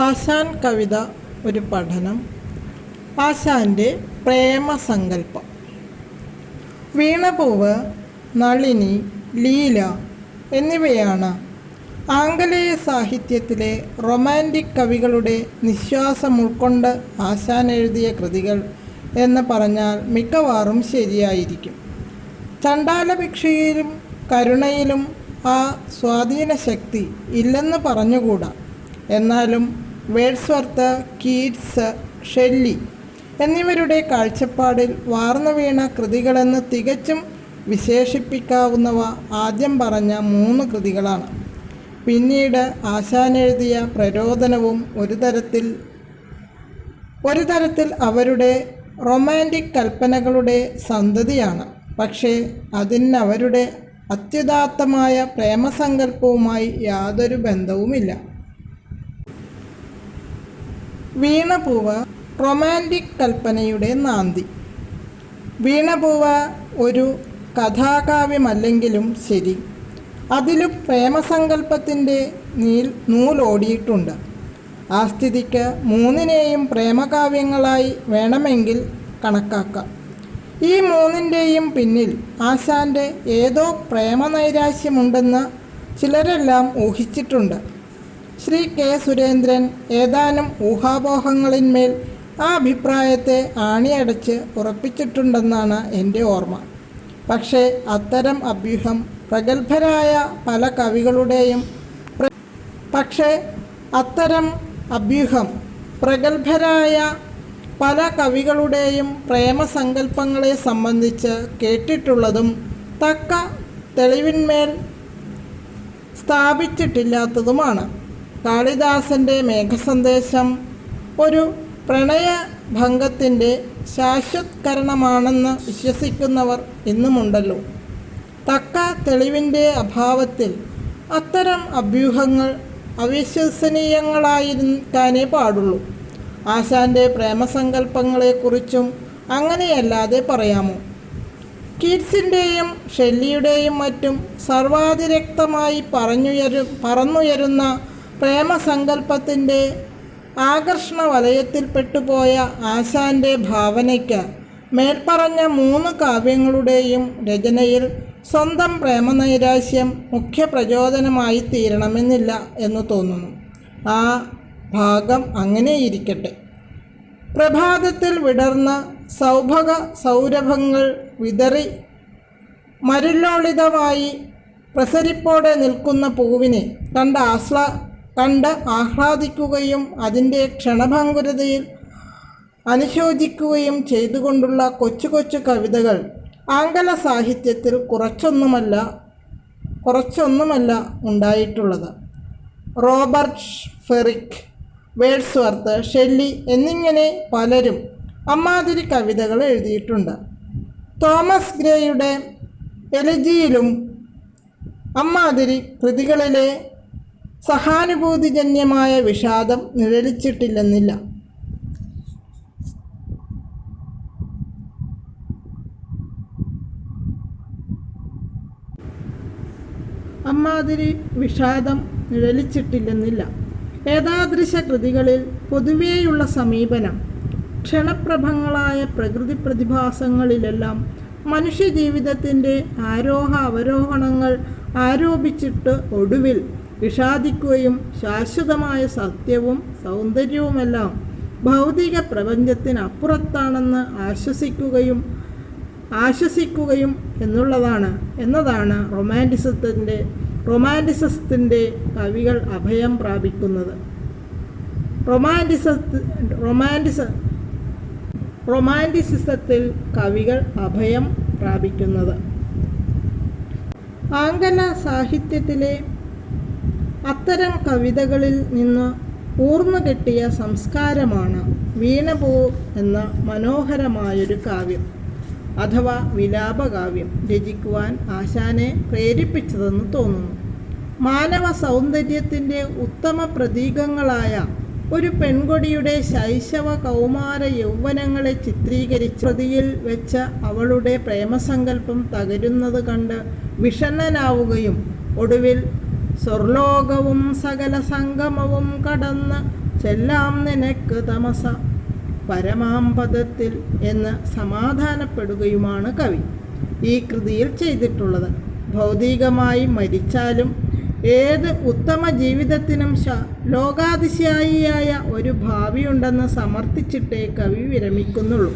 ആശാൻ കവിത ഒരു പഠനം. ആശാന്റെ പ്രേമസങ്കല്പം. വീണപൂവ് നളിനി ലീല എന്നിവയാണ് ആംഗലേയ സാഹിത്യത്തിലെ റൊമാന്റിക് കവികളുടെ നിശ്വാസം ഉൾക്കൊണ്ട് ആശാൻ എഴുതിയ കൃതികൾ എന്ന് പറഞ്ഞാൽ മിക്കവാറും ശരിയായിരിക്കും. ചണ്ടാലഭിക്ഷയിലും കരുണയിലും ആ സ്വാധീന ശക്തി ഇല്ലെന്ന് പറഞ്ഞുകൂടാ. എന്നാലും വേഡ്സ്വർത്ത് കീറ്റ്സ് ഷെല്ലി എന്നിവരുടെ കാഴ്ചപ്പാടിൽ വാർന്നു വീണ കൃതികളെന്ന് തികച്ചും വിശേഷിപ്പിക്കാവുന്നവ ആദ്യം പറഞ്ഞ മൂന്ന് കൃതികളാണ്. പിന്നീട് ആശാൻ എഴുതിയ പ്രരോദനവും ഒരു തരത്തിൽ ഒരു തരത്തിൽ അവരുടെ റൊമാന്റിക് കൽപ്പനകളുടെ സന്തതിയാണ്. പക്ഷേ അതിന് അവരുടെ അത്യുദാത്തമായ പ്രേമസങ്കല്പവുമായി യാതൊരു ബന്ധവുമില്ല. വീണപൂവ് റൊമാന്റിക് കൽപ്പനയുടെ നാന്തി വീണപൂവ ഒരു കഥാകാവ്യമല്ലെങ്കിലും ശരി. അതിലും പ്രേമസങ്കല്പത്തിന്റെ നീൽ നൂലോടിയിട്ടുണ്ട്. ആ സ്ഥിതിക്ക് മൂന്നിനെയും പ്രേമകാവ്യങ്ങളായി വേണമെങ്കിൽ കണക്കാക്കാം. ഈ മൂന്നിന്റെയും പിന്നിൽ ആശാന്റെ ഏതോ പ്രേമനൈരാശ്യമുണ്ടെന്ന് ചിലരെല്ലാം ഊഹിച്ചിട്ടുണ്ട്. ശ്രീ കെ സുരേന്ദ്രൻ ഏതാനും ഊഹാപോഹങ്ങളിന്മേൽ ആ അഭിപ്രായത്തെ ആണിയടച്ച് ഉറപ്പിച്ചിട്ടുണ്ടെന്നാണ് എന്റെ ഓർമ്മ. പക്ഷേ അത്തരം അഭ്യൂഹം പ്രഗത്ഭരായ പല കവികളുടെയും പക്ഷേ അത്തരം അഭ്യൂഹം പ്രഗത്ഭരായ പല കവികളുടെയും പ്രേമസങ്കല്പങ്ങളെ സംബന്ധിച്ച് കേട്ടിട്ടുള്ളതും തക്ക തെളിവിന്മേൽ സ്ഥാപിച്ചിട്ടില്ലാത്തതുമാണ്. കാളിദാസന്റെ മേഘസന്ദേശം ഒരു പ്രണയഭംഗത്തിന്റെ ശാശ്വത്കരണമാണെന്ന് വിശ്വസിക്കുന്നവർ ഇന്നുമുണ്ടല്ലോ. തക്ക തെളിവിന്റെ അഭാവത്തിൽ അത്തരം അഭ്യൂഹങ്ങൾ അവിശ്വസനീയങ്ങളായിരിക്കാനേ പാടുള്ളൂ. ആശാന്റെ പ്രേമസങ്കല്പങ്ങളെക്കുറിച്ചും അങ്ങനെയല്ലാതെ പറയാമോ? കീറ്റ്സിന്റെയും ഷെല്ലിയുടെയും മറ്റും സർവാതിരക്തമായി പറഞ്ഞുയരു പറന്നുയരുന്ന പ്രേമസങ്കല്പത്തിന്റെ ആകർഷണ വലയത്തിൽപ്പെട്ടുപോയ ആശാന്റെ ഭാവനയ്ക്ക് മേൽപ്പറഞ്ഞ മൂന്ന് കാവ്യങ്ങളുടെയും രചനയിൽ സ്വന്തം പ്രേമനൈരാശ്യം മുഖ്യ പ്രചോദനമായി തീരണമെന്നില്ല എന്ന് തോന്നുന്നു. ആ ഭാഗം അങ്ങനെയിരിക്കട്ടെ. പ്രഭാതത്തിൽ വിടർന്ന സൗഭക സൗരഭങ്ങൾ വിതറി മരുല്ലോളിതമായി പ്രസരിപ്പോടെ നിൽക്കുന്ന പൂവിനെ കണ്ട് ആസ്ലാ കണ്ട് ആഹ്ലാദിക്കുകയും അതിന്റെ ക്ഷണഭങ്കുരതയിൽ അനുശോചിക്കുകയും ചെയ്തുകൊണ്ടുള്ള കൊച്ചു കൊച്ചു കവിതകൾ ആംഗല സാഹിത്യത്തിൽ കുറച്ചൊന്നുമല്ല കുറച്ചൊന്നുമല്ല ഉണ്ടായിട്ടുള്ളത്. റോബർട്ട് ഫെറിക് വേഡ്സ്വർത്ത് ഷെല്ലി എന്നിങ്ങനെ പലരും അമ്മാതിരി കവിതകൾ എഴുതിയിട്ടുണ്ട്. തോമസ് ഗ്രേയുടെ എലജിയിലും അമ്മാതിരി കൃതികളിലെ സഹാനുഭൂതിജന്യമായ വിഷാദം നിഴലിച്ചിട്ടില്ലെന്നില്ല. അമ്മാതിരി വിഷാദം നിഴലിച്ചിട്ടില്ലെന്നില്ല. ഏതാദൃശ കൃതികളിൽ പൊതുവേയുള്ള സമീപനം ക്ഷണപ്രഭങ്ങളായ പ്രകൃതി പ്രതിഭാസങ്ങളിലെല്ലാം മനുഷ്യജീവിതത്തിന്റെ ആരോഹ അവരോഹണങ്ങൾ ആരോപിച്ചിട്ട് ഒടുവിൽ വിഷാദിക്കുകയും ശാശ്വതമായ സത്യവും സൗന്ദര്യവുമെല്ലാം ഭൗതിക പ്രപഞ്ചത്തിനപ്പുറത്താണെന്ന് ആശ്വസിക്കുകയും ആശ്വസിക്കുകയും എന്നുള്ളതാണ്. എന്നതാണ് റൊമാന്റിസത്തിന്റെ റൊമാന്റിസത്തിന്റെ കവികൾ അഭയം പ്രാപിക്കുന്നത്. റൊമാന്റിസ റൊമാന്റിസ റൊമാന്റിസിസത്തിൽ കവികൾ അഭയം പ്രാപിക്കുന്നത്. ആംഗല സാഹിത്യത്തിലെ അത്തരം കവിതകളിൽ നിന്ന് ഊർന്നു കിട്ടിയ സംസ്കാരമാണ് വീണപൂ എന്ന മനോഹരമായൊരു കാവ്യം. അഥവാ വിലാപകാവ്യം രചിക്കുവാൻ ആശാനെ പ്രേരിപ്പിച്ചതെന്ന് തോന്നുന്നു. മാനവ സൗന്ദര്യത്തിന്റെ ഉത്തമ പ്രതീകങ്ങളായ ഒരു പെൺകൊടിയുടെ ശൈശവ കൗമാര യൗവനങ്ങളെ ചിത്രീകരിച്ച പ്രതിയിൽ വെച്ച അവളുടെ പ്രേമസങ്കല്പം തകരുന്നത് കണ്ട് വിഷണ്ണനാവുകയും ഒടുവിൽ സ്വർലോകവും സകല സംഗമവും കടന്ന് ചെല്ലാം നിനക്ക് തമസ. പരമാംപദത്തിൽ എന്ന് സമാധാനപ്പെടുകയുമാണ് കവി. ഈ കൃതിയിൽ ചെയ്തിട്ടുള്ളത്. ഭൗതികമായി മരിച്ചാലും ഏത് ഉത്തമ ജീവിതത്തിനും ശ ലോകാതിശായിയായ ഒരു ഭാവിയുണ്ടെന്ന് സമർത്ഥിച്ചിട്ടേ കവി വിരമിക്കുന്നുള്ളൂ.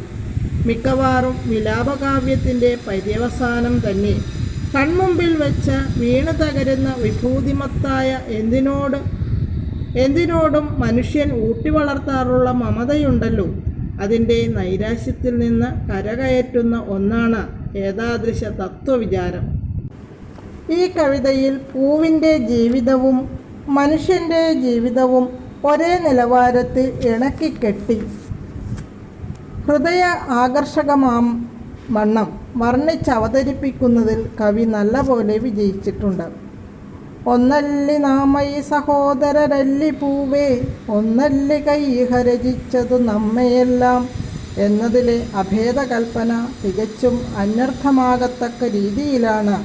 മിക്കവാറും വിലാപകാവ്യത്തിന്റെ പര്യവസാനം തന്നെ കൺമുമ്പിൽ വെച്ച് വീണു തകരുന്ന വിഭൂതിമത്തായ എന്തിനോട്? എന്തിനോടും മനുഷ്യൻ ഊട്ടി വളർത്താറുള്ള മമതയുണ്ടല്ലോ. അതിന്റെ നൈരാശ്യത്തിൽ നിന്ന് കരകയറ്റുന്ന ഒന്നാണ് ഏതാദൃശ തത്വവിചാരം. ഈ കവിതയിൽ പൂവിന്റെ ജീവിതവും മനുഷ്യന്റെ ജീവിതവും ഒരേ നിലവാരത്തിൽ ഇണക്കിക്കെട്ടി ഹൃദയ ആകർഷകമാം വണ്ണം വർണിച്ചവതരിപ്പിക്കുന്നതിൽ കവി നല്ലപോലെ വിജയിച്ചിട്ടുണ്ട്. ഒന്നല്ലി നാമയി സഹോദരരല്ലി പൂവേ ഒന്നല്ലി കൈഹരചിച്ചതു നമ്മയെല്ലാം എന്നതിലെ അഭേദകൽപ്പന തികച്ചും അന്വർത്ഥമാകത്തക്ക രീതിയിലാണ്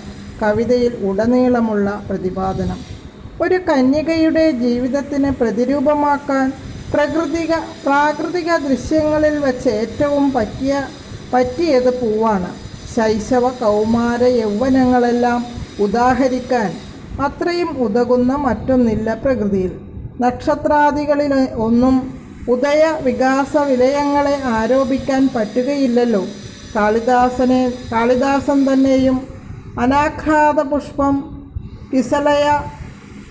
കവിതയിൽ ഉടനീളമുള്ള പ്രതിപാദനം. ഒരു കന്യകയുടെ ജീവിതത്തിന് പ്രതിരൂപമാക്കാൻ പ്രകൃതിക പ്രാകൃതിക ദൃശ്യങ്ങളിൽ വച്ച് ഏറ്റവും പറ്റിയ പറ്റിയത് പൂവാണ്. ശൈശവ കൗമാര യൗവനങ്ങളെല്ലാം ഉദാഹരിക്കാൻ അത്രയും ഉതകുന്ന മറ്റൊന്നില്ല പ്രകൃതിയിൽ. നക്ഷത്രാദികളിൽ ഒന്നും ഉദയ വികാസ വിലയങ്ങളെ ആരോപിക്കാൻ പറ്റുകയില്ലല്ലോ. കാളിദാസനെ കാളിദാസൻ തന്നെയും അനാഘാത പുഷ്പം കിസലയ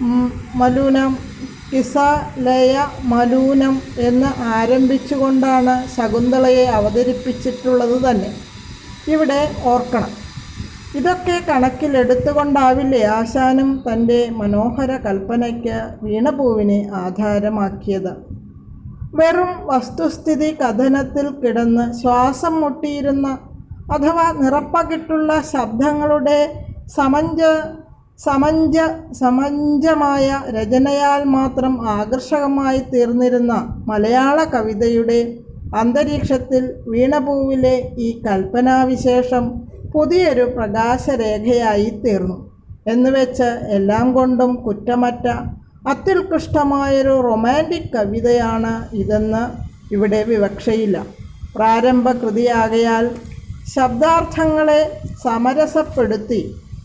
ഉം, മലൂനം ലയ മലൂനം എന്ന് ആരംഭിച്ചുകൊണ്ടാണ് ശകുന്തളയെ അവതരിപ്പിച്ചിട്ടുള്ളത് തന്നെ. ഇവിടെ ഓർക്കണം. ഇതൊക്കെ കണക്കിലെടുത്തുകൊണ്ടാവില്ലേ ആശാനും തന്റെ മനോഹര കൽപ്പനയ്ക്ക് വീണപൂവിനെ ആധാരമാക്കിയത്? വെറും വസ്തുസ്ഥിതി കഥനത്തിൽ കിടന്ന് ശ്വാസം മുട്ടിയിരുന്ന അഥവാ നിറപ്പകിട്ടുള്ള ശബ്ദങ്ങളുടെ സമഞ്ജ സമഞ്ജ സമഞ്ജമായ രചനയാൽ മാത്രം ആകർഷകമായി തീർന്നിരുന്ന മലയാള കവിതയുടെ അന്തരീക്ഷത്തിൽ വീണപൂവിലെ ഈ കൽപ്പനാവിശേഷം പുതിയൊരു പ്രകാശരേഖയായി തീർന്നു. എന്നുവെച്ച് എല്ലാം കൊണ്ടും കുറ്റമറ്റ അത്യുത്കൃഷ്ടമായൊരു റൊമാന്റിക് കവിതയാണ് ഇതെന്ന് ഇവിടെ വിവക്ഷയില്ല. പ്രാരംഭ കൃതിയാകയാൽ ശബ്ദാർത്ഥങ്ങളെ സമരസപ്പെടുത്തി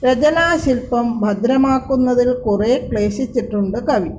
രചനാശില്പം ഭദ്രമാക്കുന്നതിൽ കുറേ ക്ലേശിച്ചിട്ടുണ്ട് കവി.